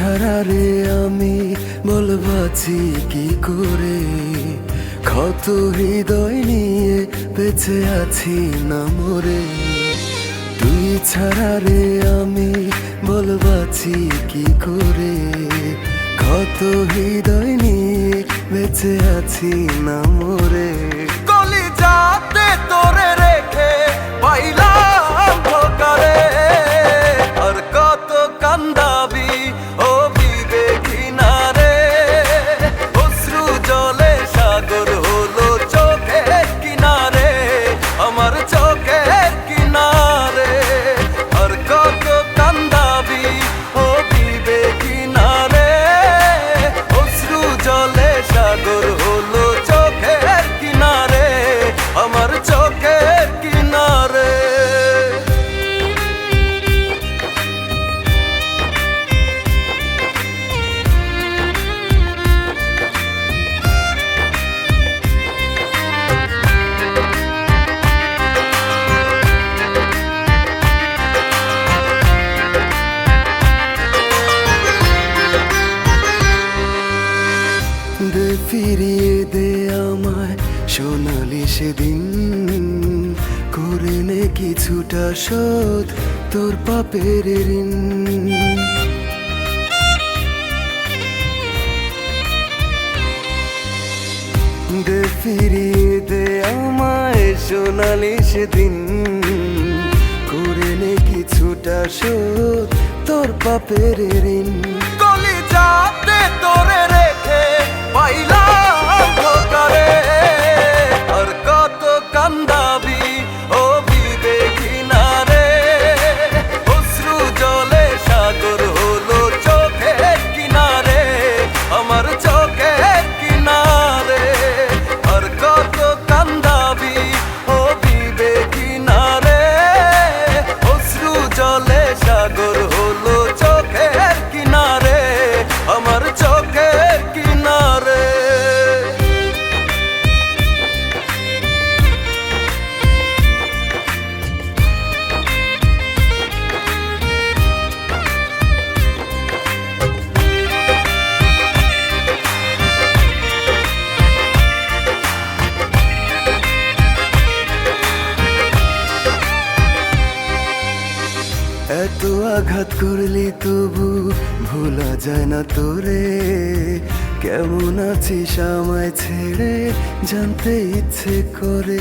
ছাড়া রে আমি বলবাছি কি করে? ক্ষত হৃদয় নিয়ে বেঁচে আছি না মরে। তুই ছাড়া রে আমি বলবাছি কি করে? ক্ষত হৃদয় নিয়ে বেঁচে আছি না মরে। ফিরিয়ে দে আমায়। সোনালি সেদিন করে নে কিছুটা শোধ তোর পাপের ঋণ। দে ফিরিয়ে দে আমায় সোনালি সেদিন করে নে কিছুটা শোধ তোর পাপের ঋণ। কলি যাতে তোরে এত আঘাত করলি তবু ভোলা যায় না তোরে। কেমন আছিস আমায় ছেড়ে জানতে ইচ্ছে করে?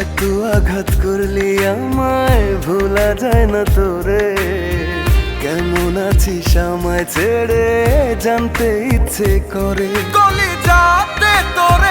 এত আঘাত করলি আমায়, ভোলা যায় না তোরে। কেমন আছিস আমায় ছেড়ে জানতে ইচ্ছে করে? তোরে